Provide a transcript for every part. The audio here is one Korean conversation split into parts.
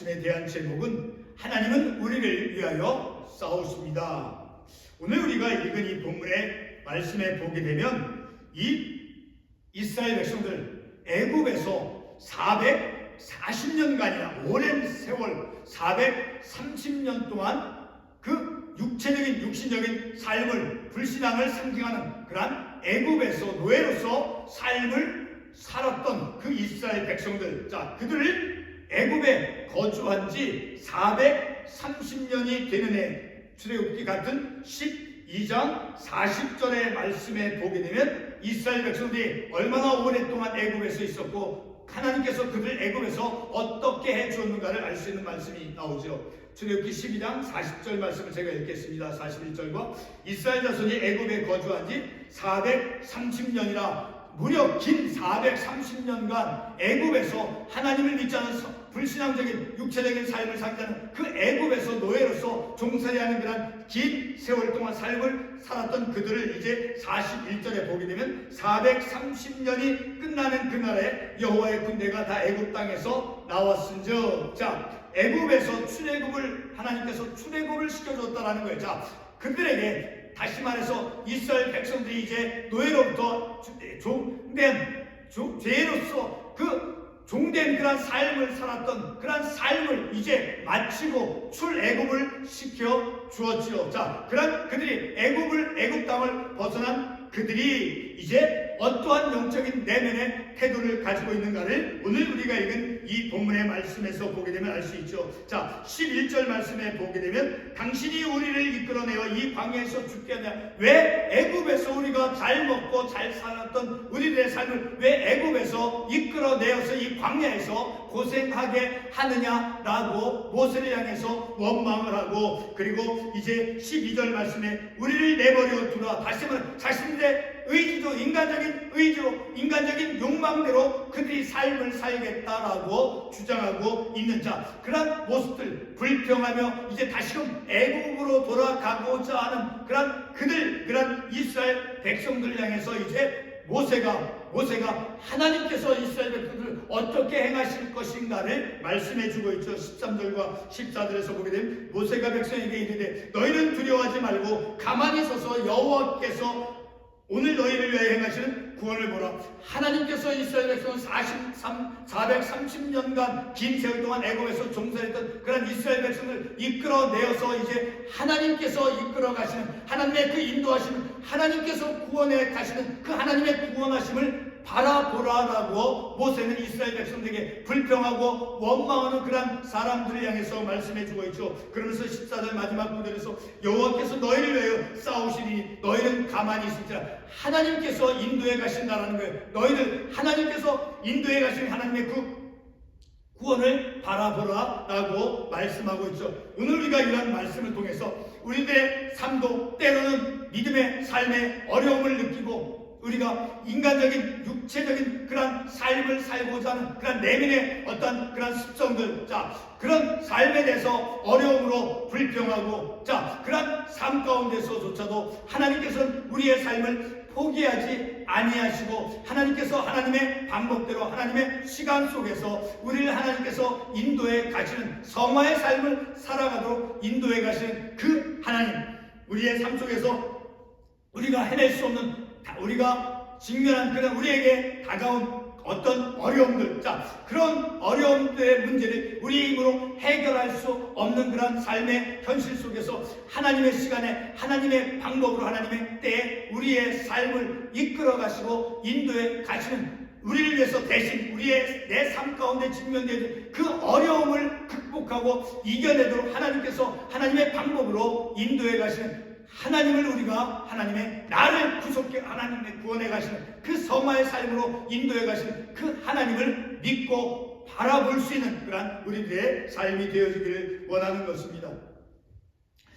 말씀에 대한 제목은 하나님은 우리를 위하여 싸우십니다. 오늘 우리가 읽은 이 본문의 말씀에 보게 되면 이 이스라엘 백성들 애굽에서 440년간이나 오랜 세월 430년 동안 그 육체적인 육신적인 삶을 불신앙을 상징하는 그러한 애굽에서 노예로서 삶을 살았던 그 이스라엘 백성들 자 그들을 애굽에 거주한 지 430년이 되는 해 출애굽기 같은 12장 40절의 말씀에 보게 되면 이스라엘 백성들이 얼마나 오랫동안 애굽에서 있었고 하나님께서 그들 애굽에서 어떻게 해 주었는가를 알 수 있는 말씀이 나오죠. 출애굽기 12장 40절 말씀을 제가 읽겠습니다. 41절과 이스라엘 자손이 애굽에 거주한 지 430년이라 무려 긴 430년간 애굽에서 하나님을 믿지 않은 불신앙적인 육체적인 삶을 상기하는 그 애굽에서 노예로서 종살이하는 그런 긴 세월 동안 삶을 살았던 그들을 이제 41절에 보게 되면 430년이 끝나는 그날에 여호와의 군대가 다 애굽 땅에서 나왔은즉 자 애굽에서 출애굽을 하나님께서 출애굽을 시켜줬다라는 거예요. 자 그들에게 다시 말해서 이스라엘 백성들이 이제 노예로부터 종된 죄로서 그 종된 그런 삶을 살았던 그런 삶을 이제 마치고 출애굽을 시켜 주었지요. 자, 그런 그들이 애굽을 애굽 땅을 벗어난 그들이 이제 어떠한 영적인 내면의 태도를 가지고 있는가를 오늘 우리가 읽은 이 본문의 말씀에서 보게 되면 알 수 있죠. 자, 11절 말씀에 보게 되면 당신이 우리를 이끌어내어 이 광야에서 죽게 하냐. 왜 애굽에서 우리가 잘 먹고 잘 살았던 우리들의 삶을 왜 애굽에서 이끌어내어서 이 광야에서 고생하게 하느냐라고 모세를 향해서 원망을 하고 그리고 이제 12절 말씀에 우리를 내버려 두라 다시 말해 자신들의 의지도 인간적인 의지로 인간적인 욕망대로 그들이 삶을 살겠다라고 주장하고 있는 자 그런 모습들 불평하며 이제 다시금 애국으로 돌아가고자 하는 그런 그들 그런 이스라엘 백성들 향해서 이제 모세가 모세가 하나님께서 이스라엘 백성들을 어떻게 행하실 것인가를 말씀해 주고 있죠. 13절과 14절에서 보게 되면 모세가 백성에게 이르되 너희는 두려워하지 말고 가만히 서서 여호와께서 오늘 너희를 위하여 행하시는 구원을 보라. 하나님께서 이스라엘 43, 430년간 긴 세월 동안 애굽에서 종살했던 그런 이스라엘 백성을 이끌어내어서 이제 하나님께서 이끌어 가시는 하나님의 그 인도하시는 하나님께서 구원해 가시는 그 하나님의 구원하심을 바라보라라고 모세는 이스라엘 백성들에게 불평하고 원망하는 그런 사람들을 향해서 말씀해 주고 있죠. 그러면서 14절 마지막 구절에서 여호와께서 너희를 위하여 싸우시니 너희는 가만히 있으리라. 하나님께서 인도해 가신다라는 거예요. 너희들 하나님께서 인도해 가신 하나님의 그 구원을 바라보라라고 말씀하고 있죠. 오늘 우리가 이런 말씀을 통해서 우리들의 삶도 때로는 믿음의 삶의 어려움을 느끼고 우리가 인간적인 육체적인 그런 삶을 살고자 하는 그런 내면의 어떤 그런 습성들 자 그런 삶에 대해서 어려움으로 불평하고 자 그런 삶 가운데서조차도 하나님께서는 우리의 삶을 포기하지 아니하시고 하나님께서 하나님의 방법대로 하나님의 시간 속에서 우리를 하나님께서 인도해 가시는 성화의 삶을 살아가도록 인도해 가시는 그 하나님 우리의 삶 속에서 우리가 해낼 수 없는 우리가 직면한 그런 우리에게 다가온 어떤 어려움들, 자, 그런 어려움들의 문제를 우리 힘으로 해결할 수 없는 그런 삶의 현실 속에서 하나님의 시간에 하나님의 방법으로 하나님의 때에 우리의 삶을 이끌어 가시고 인도해 가시는 우리를 위해서 대신 우리의 내 삶 가운데 직면되는 그 어려움을 극복하고 이겨내도록 하나님께서 하나님의 방법으로 인도해 가시는 하나님을 우리가 하나님의 나를 구속해 하나님의 구원해 가시는 그 성화의 삶으로 인도해 가시는 그 하나님을 믿고 바라볼 수 있는 그러한 우리들의 삶이 되어지기를 원하는 것입니다.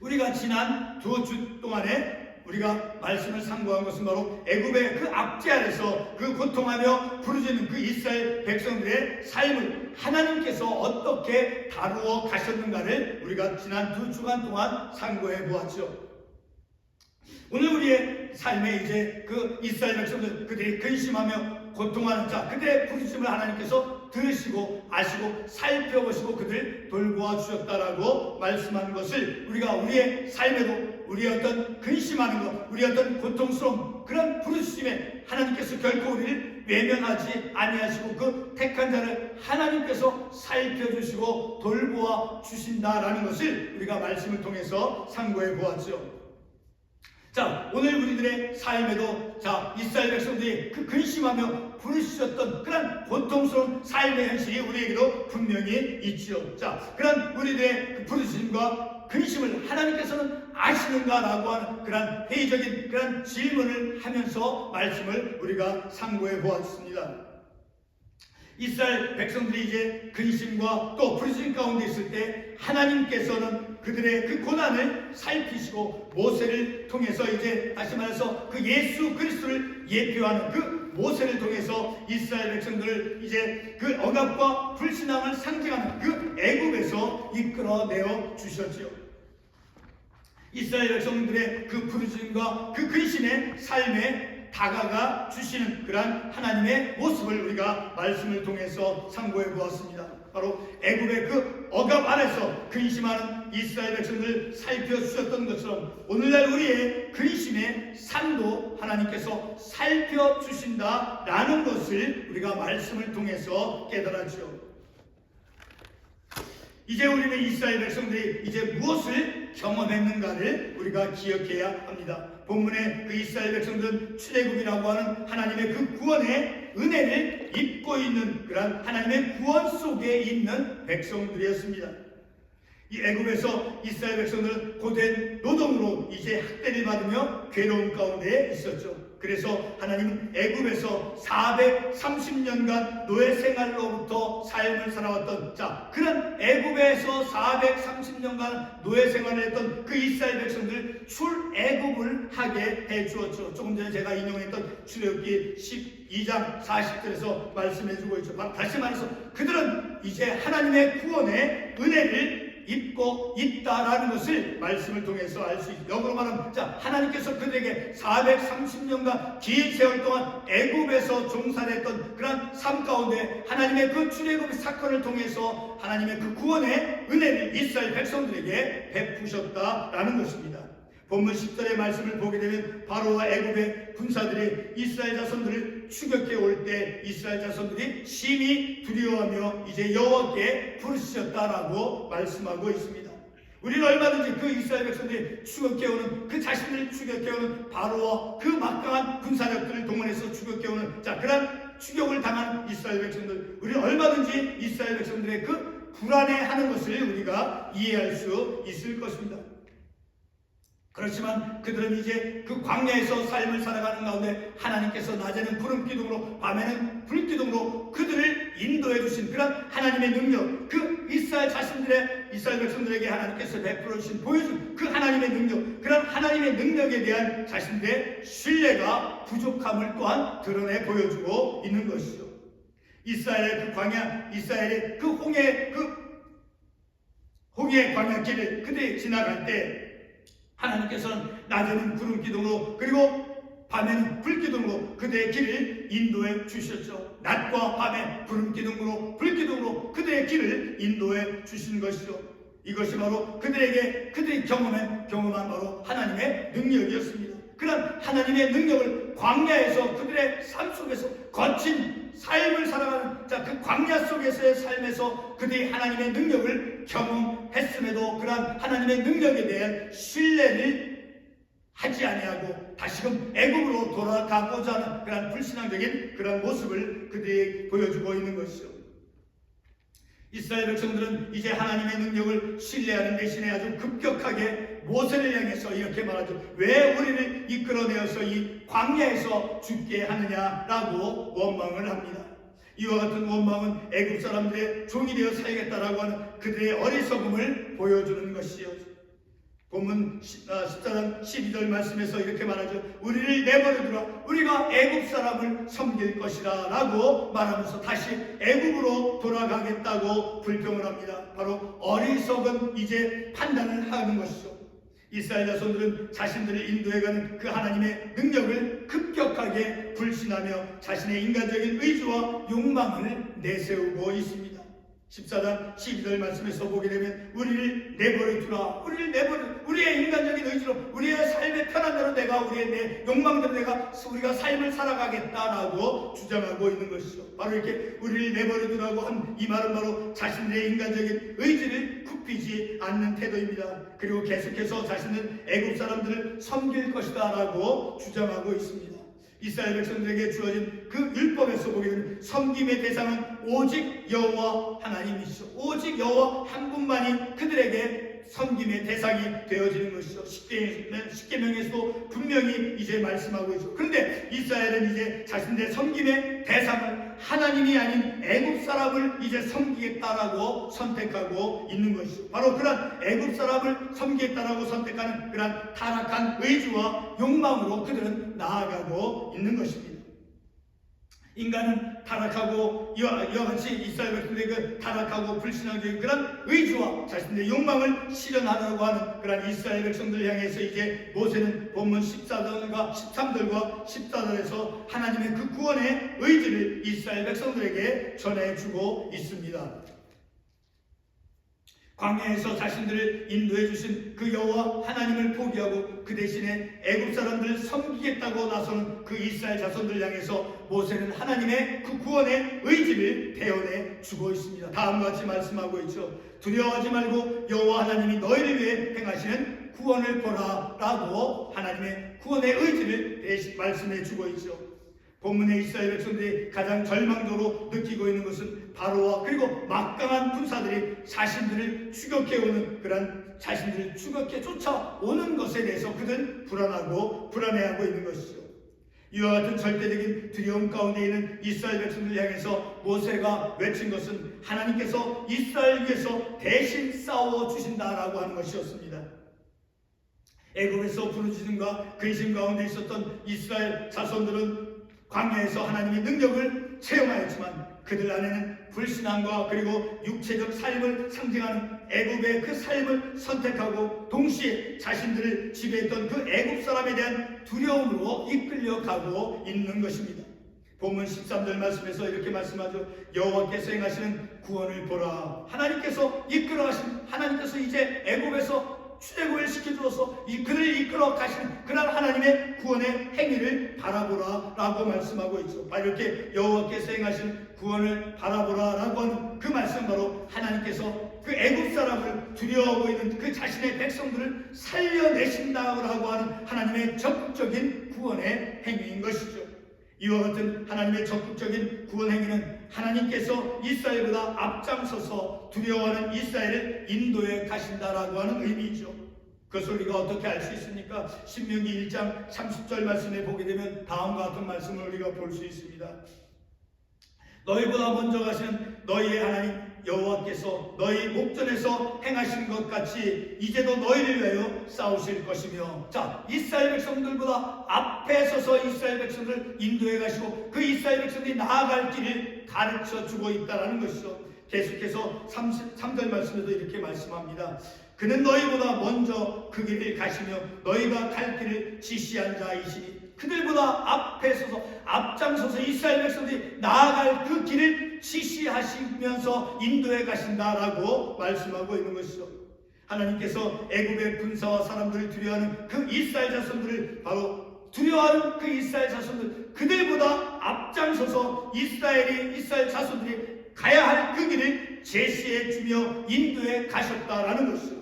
우리가 지난 두 주 동안에 우리가 말씀을 상고한 것은 바로 애굽의 그 압제 아래서 그 고통하며 부르짖는 그 이스라엘 백성들의 삶을 하나님께서 어떻게 다루어 가셨는가를 우리가 지난 두 주간 동안 상고해 보았죠. 오늘 우리의 삶에 이제 그 이스라엘 백성들 그들이 근심하며 고통하는 자 그들의 부르심을 하나님께서 들으시고 아시고 살펴보시고 그들 돌보아 주셨다라고 말씀하는 것을 우리가 우리의 삶에도 우리의 어떤 근심하는 것, 우리의 어떤 고통스러움 그런 부르심에 하나님께서 결코 우리를 외면하지 아니하시고 그 택한 자를 하나님께서 살펴주시고 돌보아 주신다라는 것을 우리가 말씀을 통해서 상고해 보았죠. 자, 오늘 우리들의 삶에도 자, 이스라엘 백성들이 그 근심하며 부르셨던 그런 고통스러운 삶의 현실이 우리에게도 분명히 있지요. 자, 그런 우리들의 그 부르심과 근심을 하나님께서는 아시는가라고 하는 그런 회의적인 그런 질문을 하면서 말씀을 우리가 상고해 보았습니다. 이스라엘 백성들이 이제 근심과 또 불신 가운데 있을 때 하나님께서는 그들의 그 고난을 살피시고 모세를 통해서 이제 다시 말해서 그 예수 그리스도를 예표하는 그 모세를 통해서 이스라엘 백성들을 이제 그 억압과 불신앙을 상징하는 그 애굽에서 이끌어내어 주셨지요. 이스라엘 백성들의 그 부르심과 그 근심의 삶에 다가가 주시는 그러한 하나님의 모습을 우리가 말씀을 통해서 상고해 보았습니다. 바로 애굽의 그 억압 안에서 근심하는 이스라엘 백성들 살펴 주셨던 것처럼 오늘날 우리의 근심의 삶도 하나님께서 살펴 주신다라는 것을 우리가 말씀을 통해서 깨달았죠. 이제 우리는 이스라엘 백성들이 이제 무엇을 경험했는가를 우리가 기억해야 합니다. 본문에 그 이스라엘 백성들은 출애굽이라고 하는 하나님의 그 구원의 은혜를 입고 있는 그러한 하나님의 구원 속에 있는 백성들이었습니다. 이 애굽에서 이스라엘 백성들은 고된 이제 학대를 받으며 괴로운 가운데 있었죠. 그래서 하나님은 애굽에서 430년간 노예 생활로부터 삶을 살아왔던 자 그런 애굽에서 430년간 노예 생활을 했던 그 이스라엘 백성들 출애굽을 하게 해 주었죠. 조금 전에 제가 인용했던 출애굽기 12장 40절에서 말씀해 주고 있죠. 다시 말해서 그들은 이제 하나님의 구원의 은혜를 입고 있다라는 것을 말씀을 통해서 알 수 있습니다. 역으로 말하면 자 하나님께서 그들에게 430년간 긴 세월 동안 애굽에서 종살했던 그런 삶 가운데 하나님의 그 출애굽 사건을 통해서 하나님의 그 구원의 은혜를 이스라엘 백성들에게 베푸셨다라는 것입니다. 본문 10절의 말씀을 보게 되면 바로와 애굽의 군사들이 이스라엘 자손들을 추격해 올 때 이스라엘 자손들이 심히 두려워하며 이제 여호와께 부르셨다라고 말씀하고 있습니다. 우리는 얼마든지 그 이스라엘 백성들이 추격해 오는 그 자신을 추격해 오는 바로와 그 막강한 군사력들을 동원해서 추격해 오는 자 그런 추격을 당한 이스라엘 백성들 우리는 얼마든지 이스라엘 백성들의 그 불안해하는 것을 우리가 이해할 수 있을 것입니다. 그렇지만 그들은 이제 그 광야에서 삶을 살아가는 가운데 하나님께서 낮에는 구름 기둥으로 밤에는 불 기둥으로 그들을 인도해 주신 그런 하나님의 능력 그 이스라엘 자신들의 이스라엘 백성들에게 하나님께서 베풀어 주신 보여준 그 하나님의 능력 그런 하나님의 능력에 대한 자신들의 신뢰가 부족함을 또한 드러내 보여주고 있는 것이죠. 이스라엘의 그 광야 이스라엘의 그 홍해 그 홍해 광야길을 그들이 지나갈 때 하나님께서는 낮에는 구름 기둥으로 그리고 밤에는 불 기둥으로 그대의 길을 인도해 주셨죠. 낮과 밤에 구름 기둥으로 불 기둥으로 그대의 길을 인도해 주신 것이죠. 이것이 바로 그들에게 그들이 경험한 경험한 바로 하나님의 능력이었습니다. 그런 하나님의 능력을 광야에서 그들의 삶 속에서 거친 삶을 살아가는 자 그 광야 속에서의 삶에서 그들이 하나님의 능력을 경험했음에도 그러한 하나님의 능력에 대한 신뢰를 하지 아니하고 다시금 애굽으로 돌아가고자 하는 그런 불신앙적인 그런 모습을 그들이 보여주고 있는 것이죠. 이스라엘 백성들은 이제 하나님의 능력을 신뢰하는 대신에 아주 급격하게 모세를 향해서 이렇게 말하죠. 왜 우리를 이끌어내어서 이 광야에서 죽게 하느냐라고 원망을 합니다. 이와 같은 원망은 애굽 사람들의 종이 되어 살겠다라고 하는 그들의 어리석음을 보여주는 것이요. 본문 14장 12절 말씀에서 이렇게 말하죠. 우리를 내버려 두라. 우리가 애굽 사람을 섬길 것이라 라고 말하면서 다시 애굽으로 돌아가겠다고 불평을 합니다. 바로 어리석은 이제 판단을 하는 것이죠. 이스라엘 자손들은 자신들을 인도해가는 그 하나님의 능력을 급격하게 불신하며 자신의 인간적인 의지와 욕망을 내세우고 있습니다. 14장 12절 말씀에서 보게 되면 우리를 내버려 두라. 우리를 내버려 우리의 인간적인 의지로 우리의 삶의 편안대로 내가 우리의 내 욕망대로 내가 우리가 삶을 살아가겠다라고 주장하고 있는 것이죠. 바로 이렇게 우리를 내버려 두라고 한 이 말은 바로 자신들의 인간적인 의지를 굽히지 않는 태도입니다. 그리고 계속해서 자신은 애국 사람들을 섬길 것이다 라고 주장하고 있습니다 이스라엘 백성들에게 주어진 그 율법에서 되면 섬김의 대상은 오직 여호와 하나님이시죠. 오직 여호와 한 분만이 그들에게 섬김의 대상이 되어지는 것이죠. 십계명에서도 분명히 이제 말씀하고 있죠. 그런데 이스라엘은 이제 자신들의 섬김의 대상을 하나님이 아닌 애굽 사람을 이제 섬기겠다라고 선택하고 있는 것이죠. 바로 그런 애굽 사람을 섬기겠다라고 선택하는 그런 타락한 의지와 욕망으로 그들은 나아가고 있는 것입니다. 인간은 타락하고 이와 같이 이스라엘 백성들의 그 타락하고 불신앙적인 그런 의지와 자신의 욕망을 실현하려고 하는 그런 이스라엘 백성들을 향해서 이제 모세는 본문 14절과 13절과 14절에서 하나님의 그 구원의 의지를 이스라엘 백성들에게 전해주고 있습니다. 광야에서 자신들을 인도해 주신 그 여호와 하나님을 포기하고 그 대신에 애굽 사람들을 섬기겠다고 나서는 그 이스라엘 자손들 향해서 모세는 하나님의 그 구원의 의지를 대언해 주고 있습니다. 다음과 같이 말씀하고 있죠. 두려워하지 말고 여호와 하나님이 너희를 위해 행하시는 구원을 보라라고 하나님의 구원의 의지를 대신 말씀해 주고 있죠. 본문의 이스라엘 백성들이 가장 절망적으로 느끼고 있는 것은 바로와 그리고 막강한 군사들이 자신들을 추격해오는 그런 자신들을 추격해 쫓아오는 것에 대해서 그들 불안하고 불안해하고 있는 것이죠. 이와 같은 절대적인 두려움 가운데 있는 이스라엘 백성들 향해서 모세가 외친 것은 하나님께서 이스라엘 위해서 대신 싸워 주신다라고 하는 것이었습니다. 애굽에서 부르짖음과 근심 가운데 있었던 이스라엘 자손들은 광야에서 하나님의 능력을 체험하였지만 그들 안에는 불신앙과 그리고 육체적 삶을 상징하는 애굽의 그 삶을 선택하고 동시에 자신들을 지배했던 그 애굽 사람에 대한 두려움으로 이끌려가고 있는 것입니다. 본문 13절 말씀에서 이렇게 말씀하죠. 여호와께서 행하시는 구원을 보라. 하나님께서 이끌어 가신 하나님께서 이제 애굽에서 출애굽을 시켜주어서 이 그를 이끌어 가시는 그날 하나님의 구원의 행위를 바라보라라고 말씀하고. 바로 이렇게 여호와께서 행하신 구원을 바라보라라고 하는 그 말씀 바로 하나님께서 그 애굽 사람을 두려워하고 있는 그 자신의 백성들을 살려내신다라고 하는 하나님의 적극적인 구원의 행위인 것이죠. 이와 같은 하나님의 적극적인 구원 행위는 하나님께서 이스라엘보다 앞장서서 두려워하는 이스라엘을 인도해 가신다라고 하는 의미이죠. 그것을 우리가 어떻게 알 수 있습니까? 신명기 1장 30절 말씀에 보게 되면 다음과 같은 말씀을 우리가 볼 수 있습니다. 너희보다 먼저 가시는 너희의 하나님 여호와께서 너희 목전에서 행하신 것 같이 이제도 너희를 위하여 싸우실 것이며 자 이스라엘 백성들보다 앞에 서서 이스라엘 백성들을 인도해 가시고 그 이스라엘 백성들이 나아갈 길을 가르쳐 주고 있다는 것이죠. 계속해서 3절 말씀에도 이렇게 말씀합니다. 그는 너희보다 먼저 그 길을 가시며 너희가 갈 길을 지시한 자이시니 그들보다 앞에 서서 앞장서서 이스라엘 백성들이 나아갈 그 길을 지시하시면서 인도해 가신다라고 말씀하고 있는 것이죠. 하나님께서 애굽의 군사와 사람들을 두려워하는 그 이스라엘 자손들을 바로 두려워하는 그 이스라엘 자손들 그들보다 앞장서서 이스라엘이 이스라엘 자손들이 가야 할 그 길을 제시해 주며 인도해 가셨다라는 것이죠.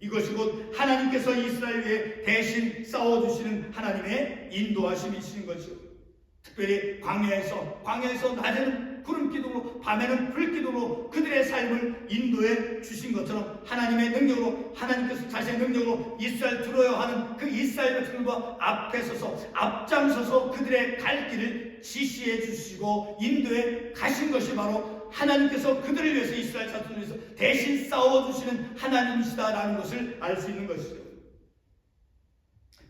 이것이 곧 하나님께서 이스라엘 위해 대신 싸워주시는 하나님의 인도하심이신 것이죠. 특별히 광야에서 광야에서 낮에는 구름 기둥으로 밤에는 불 기둥으로 그들의 삶을 인도해 주신 것처럼 하나님의 능력으로 하나님께서 자신의 능력으로 이스라엘 들어야 하는 그 이스라엘 백성들과 앞에 서서 앞장서서 그들의 갈 길을 지시해 주시고 인도해 가신 것이 바로 하나님께서 그들을 위해서 이스라엘 자손을 위해서 대신 싸워 주시는 하나님이시다라는 것을 알 수 있는 것이죠.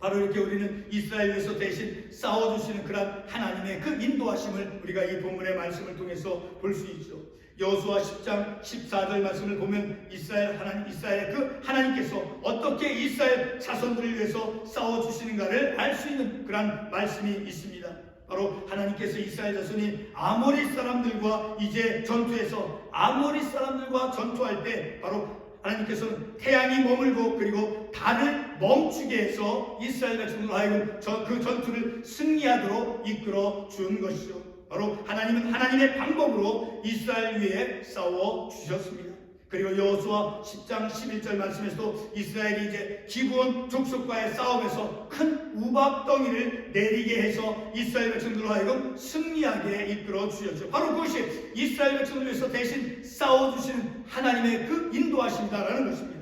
바로 이렇게 우리는 이스라엘 위해서 대신 싸워주시는 그런 하나님의 그 인도하심을 우리가 이 본문의 말씀을 통해서 볼 수 있죠. 여호수아 10장 14절 말씀을 보면 이스라엘 하나님 이스라엘 그 하나님께서 어떻게 이스라엘 자손들을 위해서 싸워 주시는가를 알 수 있는 그런 말씀이 있습니다. 바로 하나님께서 이스라엘 자손이 아모리 사람들과 이제 전투에서 아모리 사람들과 전투할 때 바로 하나님께서는 태양이 머물고 그리고 달을 멈추게 해서 이스라엘 백성들 하여금 저- 그 전투를 승리하도록 이끌어 준 것이죠. 바로 하나님은 하나님의 방법으로 이스라엘 위에 싸워 주셨습니다. 그리고 여호수아 10장 11절 말씀에서도 이스라엘이 이제 기브온 족속과의 싸움에서 큰 우박덩이를 내리게 해서 이스라엘 백성들로 하여금 승리하게 이끌어 주셨죠. 바로 그것이 이스라엘 백성들 위해서 대신 싸워 주시는 하나님의 그 인도하심이다라는 것입니다.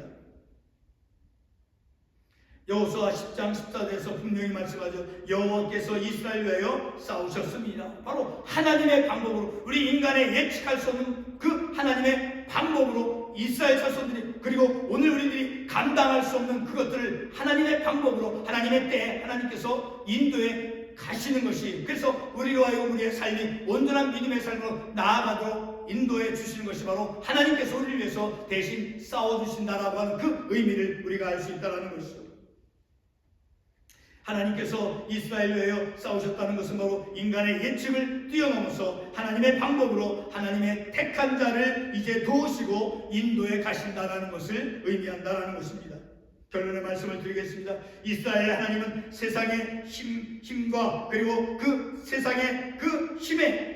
여호수아 10장 14절에서 분명히 말씀하죠. 여호와께서 이스라엘 위하여 싸우셨습니다. 바로 하나님의 방법으로 우리 인간의 예측할 수 없는 그 하나님의 방법으로 이스라엘 자손들이 그리고 오늘 우리들이 감당할 수 없는 그것들을 하나님의 방법으로 하나님의 때에 하나님께서 인도에 가시는 것이 그래서 하여금 우리의 삶이 온전한 믿음의 삶으로 나아가도록 인도해 주시는 것이 바로 하나님께서 우리를 위해서 대신 싸워 주신다라고 하는 그 의미를 우리가 알 수 있다라는 것이죠. 하나님께서 이스라엘 위하여 싸우셨다는 것은 바로 인간의 예측을 뛰어넘어서 하나님의 방법으로 하나님의 택한 자를 이제 도우시고 인도에 가신다라는 것을 의미한다라는 것입니다. 결론의 말씀을 드리겠습니다. 이스라엘 하나님은 세상의 힘, 힘과 그리고 그 세상의 그 힘에 곧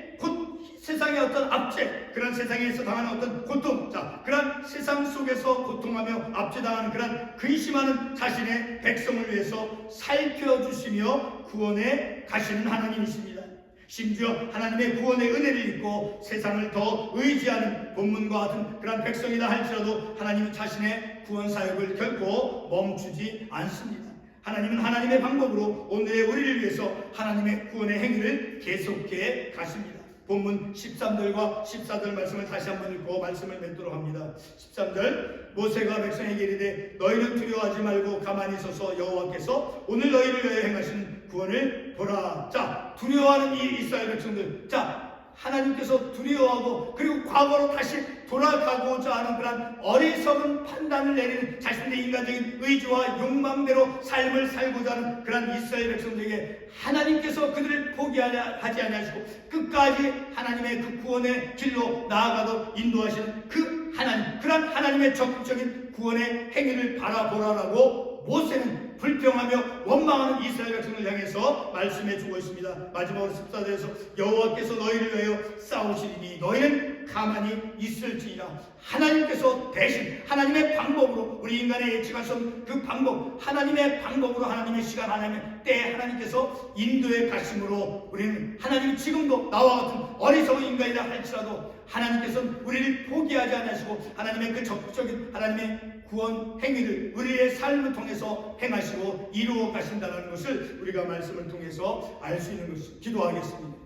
세상의 어떤 압제, 그런 세상에서 당하는 어떤 고통, 자, 그런 세상 속에서 고통하며 압제당하는 그런 근심하는 자신의 백성을 위해서 살펴주시며 구원해 가시는 하나님이십니다. 심지어 하나님의 구원의 은혜를 입고 세상을 더 의지하는 본문과 같은 그런 백성이다 할지라도 하나님은 자신의 구원 사역을 결코 멈추지 않습니다. 하나님은 하나님의 방법으로 오늘의 우리를 위해서 하나님의 구원의 행위를 계속해 가십니다. 본문 13절과 14절 말씀을 다시 한번 읽고 말씀을 맺도록 합니다. 13절 모세가 백성에게 이르되 너희는 두려워하지 말고 가만히 서서 여호와께서 오늘 너희를 행하시는 구원을 보라. 자 두려워하는 이 이스라엘 백성들. 자 하나님께서 두려워하고 그리고 과거로 다시 돌아가고자 하는 그런 어리석은 판단을 내리는 자신의 인간적인 의지와 욕망대로 삶을 살고자 하는 그런 이스라엘 백성들에게 하나님께서 그들을 포기하지 아니하시고 끝까지 하나님의 그 구원의 길로 나아가도록 인도하시는 그 하나님 그런 하나님의 적극적인 구원의 행위를 바라보라라고 모세는 불평하며 원망하는 이스라엘 백성을 향해서 말씀해 주고 있습니다. 마지막으로 14절에서 여호와께서 너희를 위하여 싸우시리니 너희는 가만히 있을지니라. 하나님께서 대신 하나님의 방법으로 우리 인간의 예측할 수 없는 그 방법 하나님의 방법으로 하나님의 시간 하나님의 때 하나님께서 인도에 가심으로 우리는 하나님 지금도 나와 같은 어리석은 인간이라 할지라도 하나님께서는 우리를 포기하지 않으시고 하나님의 그 적극적인 하나님의 구원 행위를 우리의 삶을 통해서 행하시고 이루어 가신다는 것을 우리가 말씀을 통해서 알 수 있는 것이 기도하겠습니다.